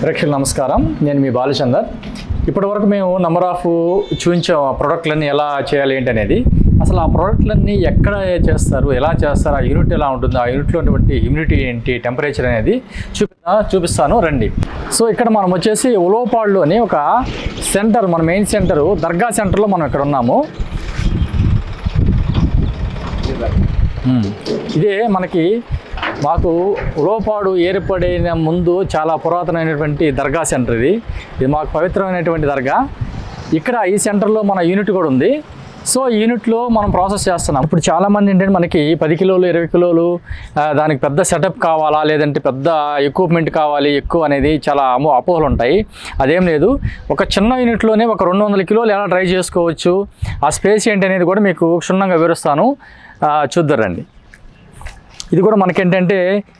ప్రేక్షకులు నమస్కారం. నేను మీ బాలచందర్. ఇప్పటి వరకు మేము నెంబర్ ఆఫ్ చూపించాం ఆ ప్రోడక్ట్లన్నీ ఎలా చేయాలి ఏంటి అనేది అసలు ఆ ప్రోడక్ట్లన్నీ ఎక్కడ చేస్తారు ఎలా చేస్తారు ఆ యూనిట్ ఎలా ఉంటుంది ఆ యూనిట్లో ఉన్నటువంటి ఇమ్యూనిటీ ఏంటి టెంపరేచర్ అనేది చూపిస్తా చూపిస్తాను రండి. సో ఇక్కడ మనం వచ్చేసి ఉలోపాడులోని ఒక సెంటర్ మన మెయిన్ సెంటరు దర్గా సెంటర్లో మనం ఇక్కడ ఉన్నాము. ఇదే మనకి మాకు ఉలవపాడు ఏర్పడిన ముందు చాలా పురాతనమైనటువంటి దర్గా సెంటర్ ఇది. ఇది మాకు పవిత్రమైనటువంటి దర్గా. ఇక్కడ ఈ సెంటర్లో మన యూనిట్ కూడా ఉంది. సో యూనిట్లో మనం ప్రాసెస్ చేస్తున్నాం. ఇప్పుడు చాలామంది ఏంటంటే మనకి పది కిలోలు ఇరవై కిలోలు దానికి పెద్ద సెటప్ కావాలా లేదంటే పెద్ద ఎక్విప్మెంట్ కావాలి ఎక్కువ అనేది చాలా అమో అపోహలు ఉంటాయి. అదేం లేదు. ఒక చిన్న యూనిట్లోనే ఒక రెండు వందల కిలోలు ఎలా డ్రై చేసుకోవచ్చు ఆ స్పేస్ ఏంటి అనేది కూడా మీకు క్షుణ్ణంగా వివరిస్తాను. చూద్దరండి ఇది కూడా మనకేంటంటే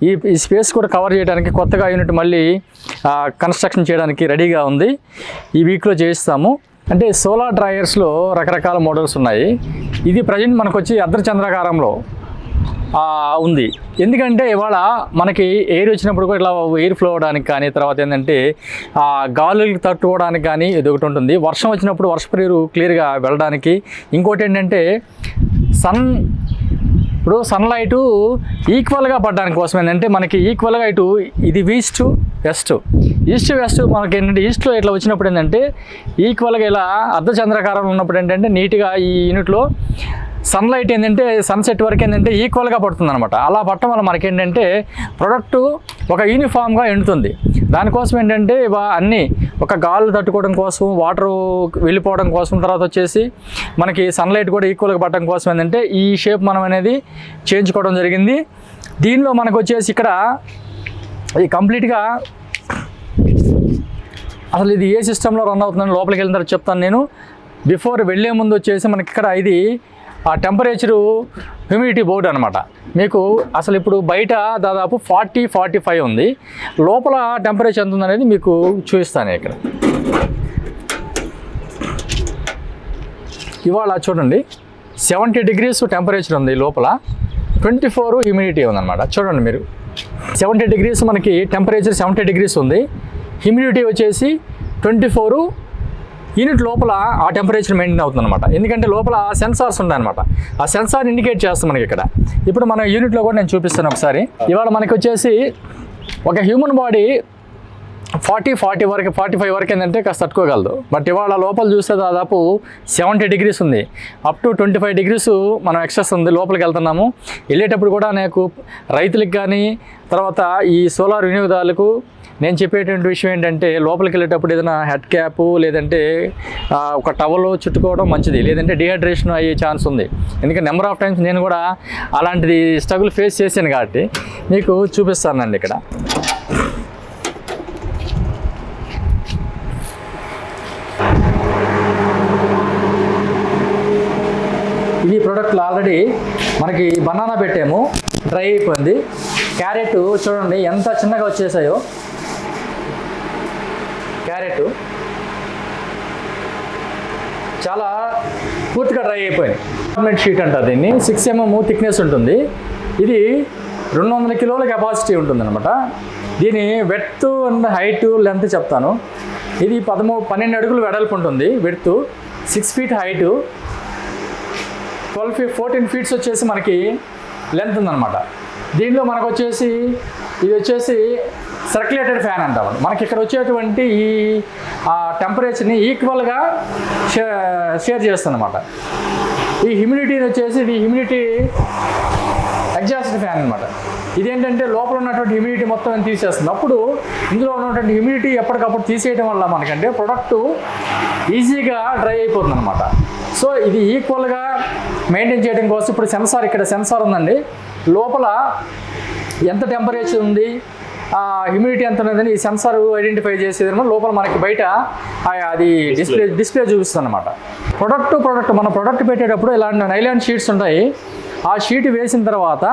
ఈ ఈ స్పేస్ కూడా కవర్ చేయడానికి కొత్తగా యూనిట్ మళ్ళీ కన్స్ట్రక్షన్ చేయడానికి రెడీగా ఉంది. ఈ వీక్లో చేయిస్తాము. అంటే సోలార్ డ్రైయర్స్లో రకరకాల మోడల్స్ ఉన్నాయి. ఇది ప్రజెంట్ మనకు వచ్చి అర్ధచంద్రాకారంలో ఉంది. ఎందుకంటే ఇవాళ మనకి ఎయిర్ వచ్చినప్పుడు కూడా ఇట్లా ఎయిర్ ఫ్లో అవడానికి కానీ తర్వాత ఏంటంటే గాలులకి తట్టుకోవడానికి కానీ ఇది ఒకటి ఉంటుంది. వర్షం వచ్చినప్పుడు వర్షపు నీరు క్లియర్గా వెళ్ళడానికి. ఇంకోటి ఏంటంటే సన్ ఇప్పుడు సన్లైట్ ఈక్వల్గా పడడానికి కోసం ఏంటంటే మనకి ఈక్వల్గా ఇటు ఇది ఈస్ట్ వెస్ట్ ఈస్ట్ వెస్ట్ మనకి ఏంటంటే ఈస్ట్లో ఇట్లా వచ్చినప్పుడు ఏంటంటే ఈక్వల్గా ఇలా అర్ధచంద్రాకారంలో ఉన్నప్పుడు ఏంటంటే నీట్గా ఈ యూనిట్లో సన్లైట్ ఏంటంటే సన్సెట్ వరకు ఏంటంటే ఈక్వల్గా పడుతుంది అనమాట అలా పట్టడం వల్ల మనకి ఏంటంటే ప్రొడక్ట్ ఒక యూనిఫామ్గా ఎండుతుంది. దానికోసం ఏంటంటే అన్ని అన్నీ ఒక గాలి తట్టుకోవడం కోసం వాటర్ వెళ్ళిపోవడం కోసం తర్వాత వచ్చేసి మనకి సన్లైట్ కూడా ఈక్వల్గా పట్టడం కోసం ఏంటంటే ఈ షేప్ మనం అనేది చేయించుకోవడం జరిగింది. దీనిలో మనకు వచ్చేసి ఇక్కడ ఈ కంప్లీట్గా అసలు ఇది ఏ సిస్టంలో రన్ అవుతుందని లోపలికి వెళ్ళిన తర్వాత చెప్తాను నేను. బిఫోర్ వెళ్ళే ముందు వచ్చేసి మనకి ఇక్కడ ఇది ఆ టెంపరేచరు హ్యూమిడిటీ బోర్డ్ అనమాట మీకు అసలు ఇప్పుడు బయట దాదాపు ఫార్టీ ఫార్టీ ఫైవ్ ఉంది. లోపల టెంపరేచర్ ఎంత ఉందనేది మీకు చూపిస్తాను ఇక్కడ. ఇవాళ చూడండి సెవెంటీ డిగ్రీస్ టెంపరేచర్ ఉంది లోపల. ట్వంటీ ఫోర్ హ్యూమిడిటీ ఉందన్నమాట. చూడండి మీరు. సెవెంటీ డిగ్రీస్ మనకి టెంపరేచర్ సెవెంటీ డిగ్రీస్ ఉంది. హ్యూమిడిటీ వచ్చేసి ట్వంటీ ఫోరు యూనిట్ లోపల ఆ టెంపరేచర్ మెయింటైన్ అవుతుంది అనమాట ఎందుకంటే లోపల సెన్సార్స్ ఉన్నాయన్నమాట. ఆ సెన్సార్ ఇండికేట్ చేస్తాం మనకి ఇక్కడ. ఇప్పుడు మన యూనిట్లో కూడా నేను చూపిస్తాను ఒకసారి. ఇవాళ మనకి వచ్చేసి ఒక హ్యూమన్ బాడీ ఫార్టీ ఫార్టీ వరకు ఫార్టీ ఫైవ్ వరకు ఏంటంటే కాస్త తట్టుకోగలదు. బట్ ఇవాళ లోపల చూస్తే దాదాపు సెవెంటీ డిగ్రీస్ ఉంది. Up to twenty five degrees మనం ఎక్సెస్ ఉంది లోపలికి వెళ్తున్నాము. వెళ్ళేటప్పుడు కూడా నాకు రైతులకు కానీ తర్వాత ఈ సోలార్ వినియోగదారులకు నేను చెప్పేటువంటి విషయం ఏంటంటే లోపలికి వెళ్ళేటప్పుడు ఏదైనా హెడ్ క్యాప్ లేదంటే ఒక టవల్ చుట్టుకోవడం మంచిది. లేదంటే డిహైడ్రేషన్ అయ్యే ఛాన్స్ ఉంది. ఎందుకంటే నెంబర్ ఆఫ్ టైమ్స్ నేను కూడా అలాంటిది స్ట్రగుల్ ఫేస్ చేశాను కాబట్టి మీకు చూపిస్తానండి ఇక్కడ ఇవి ప్రోడక్ట్లు ఆల్రెడీ మనకి బనానా పెట్టాము. డ్రై అయిపోయింది. క్యారెట్ చూడండి ఎంత చిన్నగా వచ్చేసాయో. క్యారెట్ చాలా పూర్తిగా డ్రై అయిపోయింది. గవర్నమెంట్ షీట్ అంటారు దీన్ని. సిక్స్ ఎంఎం థిక్నెస్ ఉంటుంది. ఇది రెండు వందల కిలోల కెపాసిటీ ఉంటుంది అనమాట దీని వెడ్త్ అండ్ హైట్ లెంత్ చెప్తాను. ఇది పదమూ పన్నెండు అడుగులు వెడల్పు ఉంటుంది. Width six feet height twelve fee fourteen feets వచ్చేసి మనకి లెంత్ ఉందన్నమాట. దీనిలో మనకు వచ్చేసి ఇది వచ్చేసి సర్క్యులేటెడ్ ఫ్యాన్ అంటాం మనకి ఇక్కడ వచ్చేటువంటి ఈ టెంపరేచర్ని ఈక్వల్గా షేర్ చేస్తుందన్నమాట. ఈ హ్యూమిడిటీని వచ్చేసి ఇది హ్యూమిడిటీ ఎగ్జాస్ట్ ఫ్యాన్ అనమాట ఇదేంటంటే లోపల ఉన్నటువంటి హ్యూమిడిటీ మొత్తం తీసేస్తుంది? అప్పుడు ఇందులో ఉన్నటువంటి హ్యూమిడిటీ ఎప్పటికప్పుడు తీసేయడం వల్ల మనకంటే ప్రొడక్ట్ ఈజీగా డ్రై అయిపోతుంది అనమాట సో ఇది ఈక్వల్గా మెయింటైన్ చేయడం కోసం ఇప్పుడు సెన్సార్ ఇక్కడ సెన్సార్ ఉందండి. లోపల ఎంత టెంపరేచర్ ఉంది హ్యూమిడిటీ ఎంత ఉన్నదని ఈ సెన్సార్ ఐడెంటిఫై చేసేది లోపల మనకి బయట అది డిస్ప్లే డిస్ప్లే చూపిస్తుంది అనమాట ప్రొడక్ట్ ప్రొడక్ట్ మన ప్రొడక్ట్ పెట్టేటప్పుడు ఇలాంటి నైలాన్ షీట్స్ ఉంటాయి. ఆ షీట్ వేసిన తర్వాత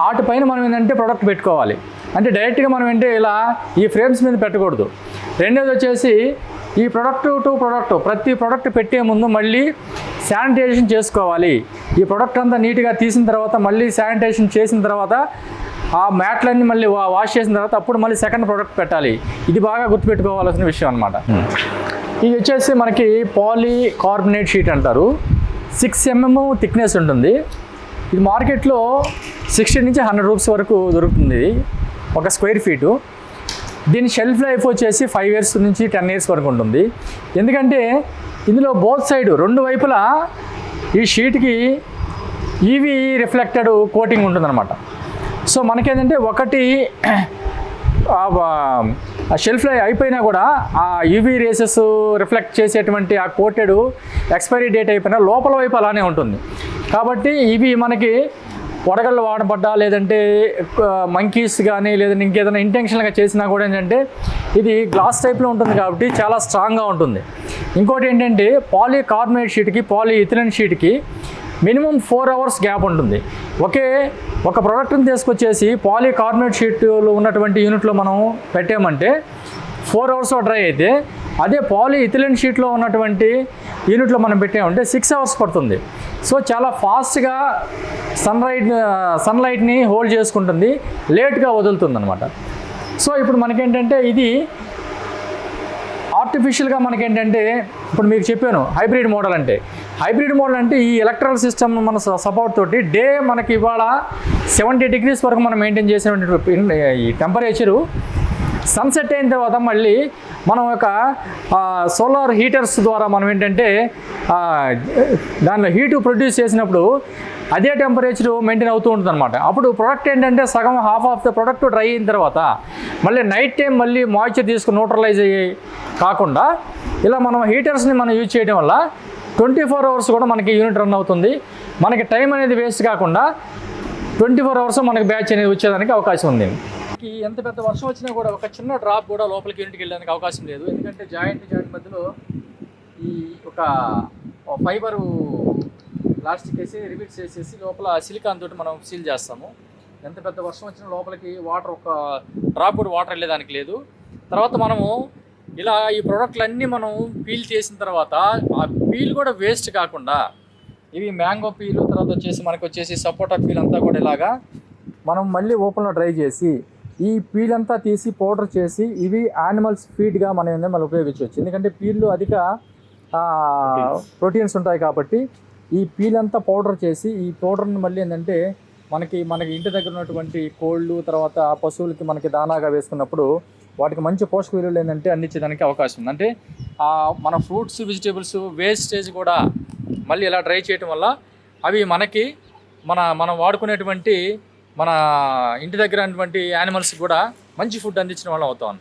వాటిపైన మనం ఏంటంటే ప్రొడక్ట్ పెట్టుకోవాలి. అంటే డైరెక్ట్గా మనం ఏంటంటే ఇలా ఈ ఫ్రేమ్స్ మీద పెట్టకూడదు. రెండోది వచ్చేసి ఈ ప్రొడక్ట్ టు ప్రొడక్ట్ ప్రతి ప్రొడక్ట్ పెట్టే ముందు మళ్ళీ శానిటైజేషన్ చేసుకోవాలి. ఈ ప్రొడక్ట్ అంతా నీట్గా తీసిన తర్వాత మళ్ళీ శానిటైజేషన్ చేసిన తర్వాత ఆ మ్యాట్లన్నీ మళ్ళీ వాష్ చేసిన తర్వాత అప్పుడు మళ్ళీ సెకండ్ ప్రోడక్ట్ పెట్టాలి. ఇది బాగా గుర్తుపెట్టుకోవాల్సిన విషయం అనమాట ఇది వచ్చేసి మనకి పాలీ కార్బనేట్ షీట్ అంటారు. సిక్స్ ఎంఎం థిక్నెస్ ఉంటుంది. ఇది మార్కెట్లో సిక్స్టీ నుంచి హండ్రెడ్ రూపీస్ వరకు దొరుకుతుంది. ఒక స్క్వేర్ ఫీటు దీని షెల్ఫ్ లైఫ్ వచ్చేసి ఫైవ్ ఇయర్స్ నుంచి టెన్ ఇయర్స్ వరకు ఉంటుంది. ఎందుకంటే ఇందులో బోత్ సైడ్ రెండు వైపులా ఈ షీట్కి ఈవీ రిఫ్లెక్టెడ్ కోటింగ్ ఉంటుందన్నమాట. సో మనకేంటంటే ఒకటి ఆ షెల్ఫ్ లైఫ్ అయిపోయినా కూడా ఆ యూవీ రేసెస్ రిఫ్లెక్ట్ చేసేటువంటి ఆ కోటెడ్ ఎక్స్పైరీ డేట్ అయిపోయినా లోపల వైపు అలానే ఉంటుంది. కాబట్టి ఇవి మనకి వడగళ్ళు వాడబడ్డా లేదంటే మంకీస్ కానీ లేదంటే ఇంకేదైనా ఇంటెన్షన్గా చేసినా కూడా ఏంటంటే ఇది గ్లాస్ టైప్లో ఉంటుంది కాబట్టి చాలా స్ట్రాంగ్గా ఉంటుంది. ఇంకోటి ఏంటంటే పాలీ కార్బోనేట్ షీట్కి పాలీ ఇథిలిన్ షీట్కి మినిమం ఫోర్ అవర్స్ గ్యాప్ ఉంటుంది. ఒకే ఒక ప్రోడక్ట్ని తీసుకొచ్చేసి పాలీ కార్బోనేట్ షీట్లో ఉన్నటువంటి యూనిట్లో మనం పెట్టామంటే ఫోర్ అవర్స్లో డ్రై అయితే అదే పాలీ ఇథిలిన్ షీట్లో ఉన్నటువంటి యూనిట్లో మనం పెట్టామంటే సిక్స్ అవర్స్ పడుతుంది. సో చాలా ఫాస్ట్గా సన్లైట్ సన్లైట్ని హోల్డ్ చేసుకుంటుంది. లేట్గా వదులుతుంది అనమాట సో ఇప్పుడు మనకేంటంటే ఇది ఆర్టిఫిషియల్గా మనకేంటంటే ఇప్పుడు మీకు చెప్పాను హైబ్రిడ్ మోడల్ అంటే. హైబ్రిడ్ మోడల్ అంటే ఈ ఎలక్ట్రల్ సిస్టమ్ మన సపోర్ట్ తోటి డే మనకి ఇవాళ సెవెంటీ డిగ్రీస్ వరకు మనం మెయింటైన్ చేసినటువంటి ఈ టెంపరేచరు సన్సెట్ అయిన తర్వాత మళ్ళీ మనం ఒక సోలార్ హీటర్స్ ద్వారా మనం ఏంటంటే దానిలో హీట్ ప్రొడ్యూస్ చేసినప్పుడు అదే టెంపరేచర్ మెయింటైన్ అవుతూ ఉంటుంది అనమాట అప్పుడు ప్రొడక్ట్ ఏంటంటే సగం half of the product dry అయిన తర్వాత మళ్ళీ నైట్ టైం మళ్ళీ మాయిశ్చర్ తీసుకుని న్యూట్రలైజ్ అయ్యి కాకుండా ఇలా మనం హీటర్స్ని మనం యూజ్ చేయడం వల్ల ట్వంటీ ఫోర్ అవర్స్ కూడా మనకి యూనిట్ రన్ అవుతుంది. మనకి టైం అనేది వేస్ట్ కాకుండా ట్వంటీ ఫోర్ అవర్స్ మనకి బ్యాచ్ అనేది వచ్చేదానికి అవకాశం ఉంది. మనకి ఎంత పెద్ద వర్షం వచ్చినా కూడా ఒక చిన్న డ్రాప్ కూడా లోపలికి యూనిట్కి వెళ్ళడానికి అవకాశం లేదు. ఎందుకంటే జాయింట్ జాయింట్ మధ్యలో ఈ ఒక ఫైబర్ ప్లాస్టిక్ వేసి రిబిట్స్ వేసేసి లోపల సిలికాన్ తోటి మనం సీల్ చేస్తాము. ఎంత పెద్ద వర్షం వచ్చినా లోపలికి వాటర్ ఒక డ్రాప్ కూడా వాటర్ వెళ్ళేదానికి లేదు. తర్వాత మనము ఇలా ఈ ప్రోడక్ట్లన్నీ మనం పీల్ చేసిన తర్వాత ఆ పీల్ కూడా వేస్ట్ కాకుండా ఇవి మ్యాంగో పీలు తర్వాత వచ్చేసి మనకు వచ్చేసి సపోటా పీల్ అంతా కూడా ఇలాగా మనం మళ్ళీ ఓపెన్లో డ్రై చేసి ఈ పీల్ అంతా తీసి పౌడర్ చేసి ఇవి యానిమల్స్ ఫీడ్గా మనం ఏంటంటే మనం ఉపయోగించవచ్చు. ఎందుకంటే పీల్లో అధిక ప్రోటీన్స్ ఉంటాయి కాబట్టి ఈ పీల్ అంతా పౌడర్ చేసి ఈ పౌడర్ని మళ్ళీ ఏంటంటే మనకి మనకి ఇంటి దగ్గర ఉన్నటువంటి కోళ్ళు తర్వాత పశువులకి మనకి దానాగా వేసుకున్నప్పుడు వాటికి మంచి పోషక విలువలు ఏంటంటే అందించడానికి అవకాశం ఉంది. అంటే మన ఫ్రూట్స్ వెజిటేబుల్స్ వేస్టేజ్ కూడా మళ్ళీ ఇలా డ్రై చేయటం వల్ల అవి మనకి మన మనం వాడుకునేటువంటి మన ఇంటి దగ్గర ఉన్నటువంటి యానిమల్స్ కూడా మంచి ఫుడ్ అందించిన వాళ్ళం అవుతాం.